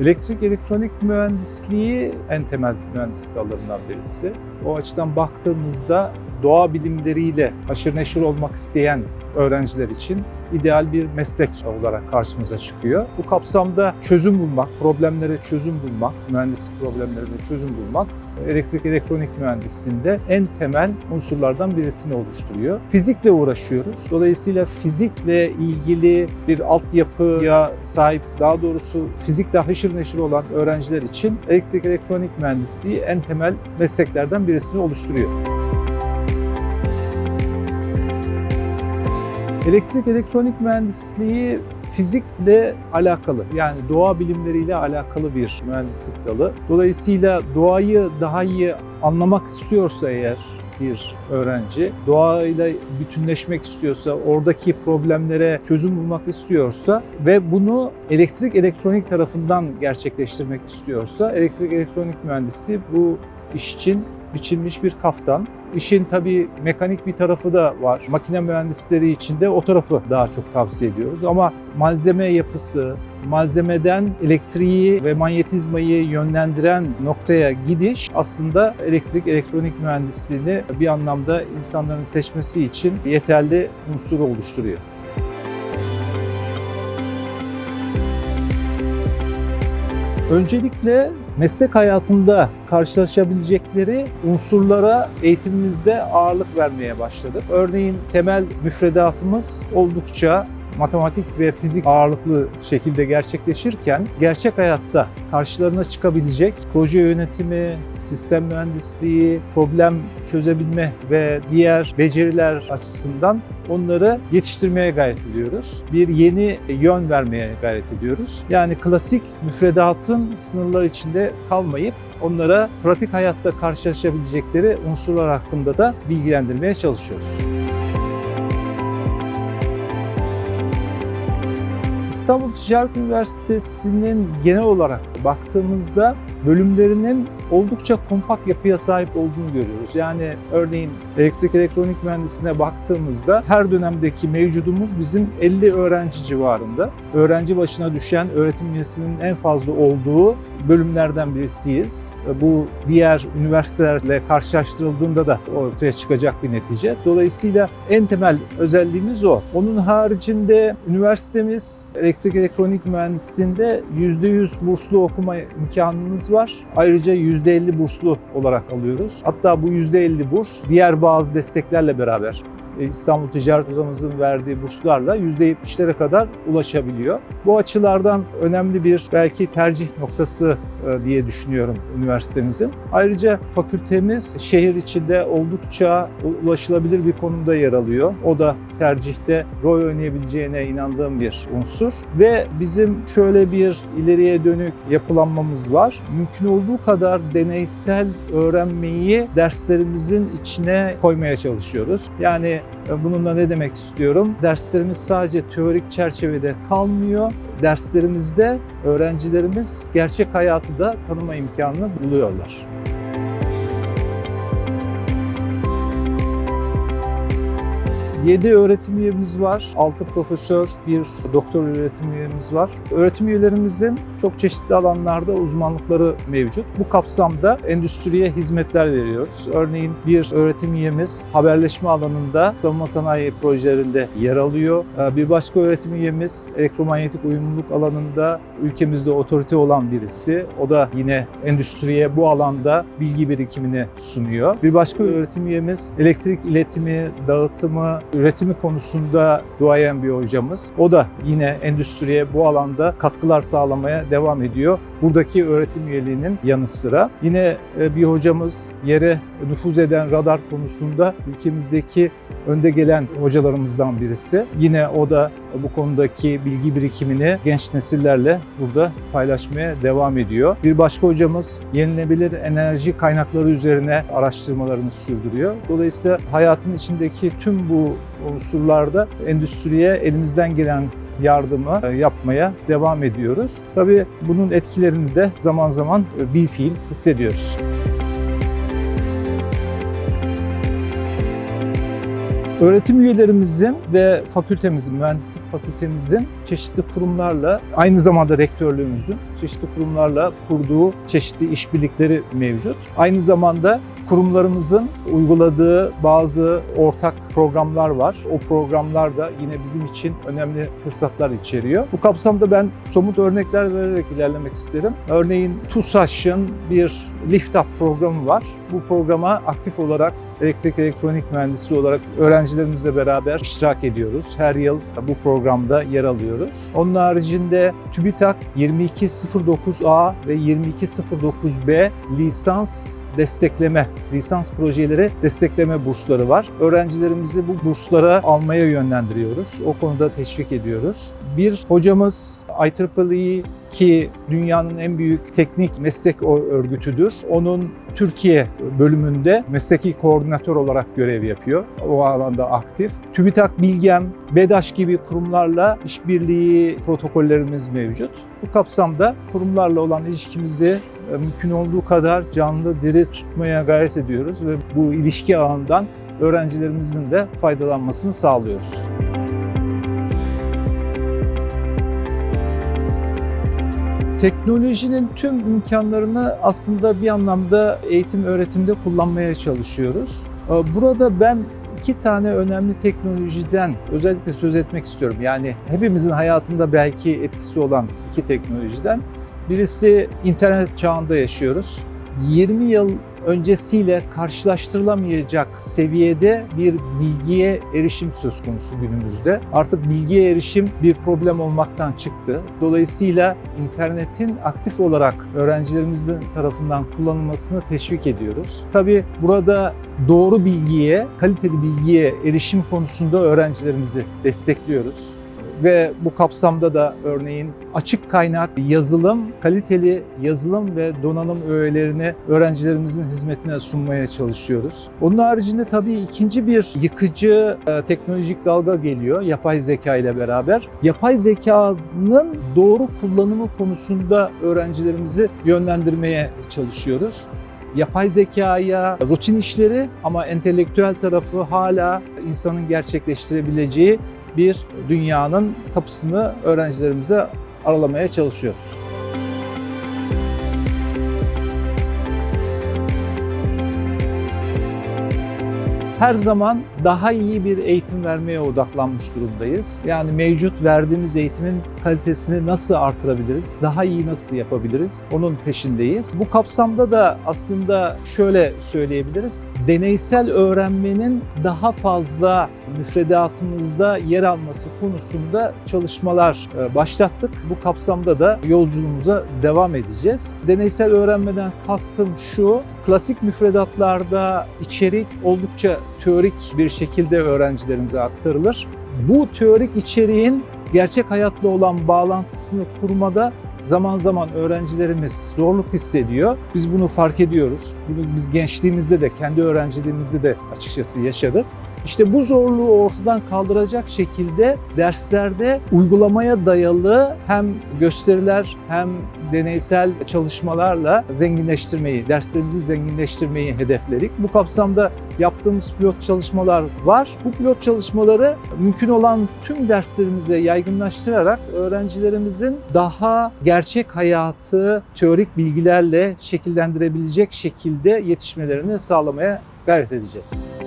Elektrik elektronik mühendisliği en temel mühendislik dallarından birisi. O açıdan baktığımızda doğa bilimleriyle haşır neşir olmak isteyen öğrenciler için ideal bir meslek olarak karşımıza çıkıyor. Bu kapsamda çözüm bulmak, problemlere çözüm bulmak, mühendislik problemlerine çözüm bulmak elektrik elektronik mühendisliğinde en temel unsurlardan birisini oluşturuyor. Fizikle uğraşıyoruz. Dolayısıyla fizikle ilgili bir altyapıya sahip, daha doğrusu fizikle haşır neşir olan öğrenciler için elektrik elektronik mühendisliği en temel mesleklerden birisini oluşturuyor. Elektrik elektronik mühendisliği fizikle alakalı yani doğa bilimleriyle alakalı bir mühendislik dalı. Dolayısıyla doğayı daha iyi anlamak istiyorsa eğer bir öğrenci doğayla bütünleşmek istiyorsa, oradaki problemlere çözüm bulmak istiyorsa ve bunu elektrik elektronik tarafından gerçekleştirmek istiyorsa elektrik elektronik mühendisi bu iş için biçilmiş bir kaftan. İşin tabii mekanik bir tarafı da var. Makine mühendisleri için de o tarafı daha çok tavsiye ediyoruz. Ama malzeme yapısı, malzemeden elektriği ve manyetizmayı yönlendiren noktaya gidiş aslında elektrik elektronik mühendisliğini bir anlamda insanların seçmesi için yeterli unsuru oluşturuyor. Öncelikle meslek hayatında karşılaşabilecekleri unsurlara eğitimimizde ağırlık vermeye başladık. Örneğin temel müfredatımız oldukça matematik ve fizik ağırlıklı şekilde gerçekleşirken gerçek hayatta karşılarına çıkabilecek proje yönetimi, sistem mühendisliği, problem çözebilme ve diğer beceriler açısından onları yetiştirmeye gayret ediyoruz. Bir yeni yön vermeye gayret ediyoruz. Yani klasik müfredatın sınırlar içinde kalmayıp onlara pratik hayatta karşılaşabilecekleri unsurlar hakkında da bilgilendirmeye çalışıyoruz. İstanbul Ticaret Üniversitesi'nin genel olarak baktığımızda bölümlerinin oldukça kompakt yapıya sahip olduğunu görüyoruz. Yani örneğin elektrik elektronik mühendisliğine baktığımızda her dönemdeki mevcudumuz bizim 50 öğrenci civarında. Öğrenci başına düşen öğretim üyesinin en fazla olduğu bölümlerden birisiyiz. Bu diğer üniversitelerle karşılaştırıldığında da ortaya çıkacak bir netice. Dolayısıyla en temel özelliğimiz o. Onun haricinde üniversitemiz elektrik elektronik mühendisliğinde %100 burslu okuma imkanımız var. Ayrıca %50 burslu olarak alıyoruz. Hatta bu %50 burs diğer bazı desteklerle beraber İstanbul Ticaret Odamızın verdiği burslarla %70'lere kadar ulaşabiliyor. Bu açılardan önemli bir belki tercih noktası e, diye düşünüyorum üniversitemizin. Ayrıca fakültemiz şehir içinde oldukça ulaşılabilir bir konumda yer alıyor. O da tercihte rol oynayabileceğine inandığım bir unsur. Ve bizim şöyle bir ileriye dönük yapılanmamız var. Mümkün olduğu kadar deneysel öğrenmeyi derslerimizin içine koymaya çalışıyoruz. Yani e, Bununla ne demek istiyorum? Derslerimiz sadece teorik çerçevede kalmıyor. Derslerimizde öğrencilerimiz gerçek hayatı da tanıma imkanını buluyorlar. Yedi öğretim üyemiz var. Altı profesör, bir doktor öğretim üyemiz var. Öğretim üyelerimizin çok çeşitli alanlarda uzmanlıkları mevcut. Bu kapsamda endüstriye hizmetler veriyoruz. Örneğin bir öğretim üyemiz haberleşme alanında savunma sanayi projelerinde yer alıyor. Ee, Bir başka öğretim üyemiz elektromanyetik uyumluluk alanında ülkemizde otorite olan birisi. O da yine endüstriye bu alanda bilgi birikimini sunuyor. Bir başka öğretim üyemiz elektrik iletimi, dağıtımı, üretimi konusunda duayen bir hocamız. O da yine endüstriye bu alanda katkılar sağlamaya devam ediyor. Buradaki öğretim üyeliğinin yanı sıra. Yine e, bir hocamız yere nüfuz eden radar konusunda ülkemizdeki önde gelen hocalarımızdan birisi. Yine o da bu konudaki bilgi birikimini genç nesillerle burada paylaşmaya devam ediyor. Bir başka hocamız yenilenebilir enerji kaynakları üzerine araştırmalarını sürdürüyor. Dolayısıyla hayatın içindeki tüm bu unsurlarda endüstriye elimizden gelen yardımı e, yapmaya devam ediyoruz. Tabii bunun etkilerini de zaman zaman bir fiil hissediyoruz. Öğretim üyelerimizin ve fakültemizin, mühendislik fakültemizin çeşitli kurumlarla, aynı zamanda rektörlüğümüzün çeşitli kurumlarla kurduğu çeşitli işbirlikleri mevcut. Aynı zamanda kurumlarımızın uyguladığı bazı ortak programlar var. O programlar da yine bizim için önemli fırsatlar içeriyor. Bu kapsamda ben somut örnekler vererek ilerlemek isterim. Örneğin TUSAŞ'ın bir Lift Up programı var. Bu programa aktif olarak elektrik elektronik mühendisi olarak öğrencilerimizle beraber iştirak ediyoruz. Her yıl bu programda yer alıyoruz. Onun haricinde TÜBİTAK 2209A ve 2209B lisans destekleme, lisans projeleri destekleme bursları var. Öğrencilerimizi bu burslara almaya yönlendiriyoruz. O konuda teşvik ediyoruz. Bir hocamız IEEE ki dünyanın en büyük teknik meslek örgütüdür. Onun Türkiye bölümünde mesleki koordinatör olarak görev yapıyor. O alanda aktif. TÜBİTAK Bilgem, BEDAŞ gibi kurumlarla işbirliği protokollerimiz mevcut. Bu kapsamda kurumlarla olan ilişkimizi e, mümkün olduğu kadar canlı, diri tutmaya gayret ediyoruz ve bu ilişki ağından öğrencilerimizin de faydalanmasını sağlıyoruz. Teknolojinin tüm imkanlarını aslında bir anlamda eğitim öğretimde kullanmaya çalışıyoruz. Burada ben iki tane önemli teknolojiden özellikle söz etmek istiyorum. Yani hepimizin hayatında belki etkisi olan iki teknolojiden. Birisi internet çağında yaşıyoruz. 20 yıl öncesiyle karşılaştırılamayacak seviyede bir bilgiye erişim söz konusu günümüzde. Artık bilgiye erişim bir problem olmaktan çıktı. Dolayısıyla internetin aktif olarak öğrencilerimizin tarafından kullanılmasını teşvik ediyoruz. Tabii burada doğru bilgiye, kaliteli bilgiye erişim konusunda öğrencilerimizi destekliyoruz ve bu kapsamda da örneğin açık kaynak yazılım, kaliteli yazılım ve donanım öğelerini öğrencilerimizin hizmetine sunmaya çalışıyoruz. Onun haricinde tabii ikinci bir yıkıcı e, teknolojik dalga geliyor yapay zeka ile beraber. Yapay zekanın doğru kullanımı konusunda öğrencilerimizi yönlendirmeye çalışıyoruz yapay zekaya rutin işleri ama entelektüel tarafı hala insanın gerçekleştirebileceği bir dünyanın kapısını öğrencilerimize aralamaya çalışıyoruz. Her zaman daha iyi bir eğitim vermeye odaklanmış durumdayız. Yani mevcut verdiğimiz eğitimin kalitesini nasıl artırabiliriz, daha iyi nasıl yapabiliriz onun peşindeyiz. Bu kapsamda da aslında şöyle söyleyebiliriz. Deneysel öğrenmenin daha fazla müfredatımızda yer alması konusunda çalışmalar e, başlattık. Bu kapsamda da yolculuğumuza devam edeceğiz. Deneysel öğrenmeden kastım şu, klasik müfredatlarda içerik oldukça teorik bir şekilde öğrencilerimize aktarılır. Bu teorik içeriğin gerçek hayatla olan bağlantısını kurmada zaman zaman öğrencilerimiz zorluk hissediyor. Biz bunu fark ediyoruz. Bunu biz gençliğimizde de, kendi öğrenciliğimizde de açıkçası yaşadık. İşte bu zorluğu ortadan kaldıracak şekilde derslerde uygulamaya dayalı hem gösteriler hem deneysel çalışmalarla zenginleştirmeyi, derslerimizi zenginleştirmeyi hedefledik. Bu kapsamda yaptığımız pilot çalışmalar var. Bu pilot çalışmaları mümkün olan tüm derslerimize yaygınlaştırarak öğrencilerimizin daha gerçek hayatı teorik bilgilerle şekillendirebilecek şekilde yetişmelerini sağlamaya gayret edeceğiz.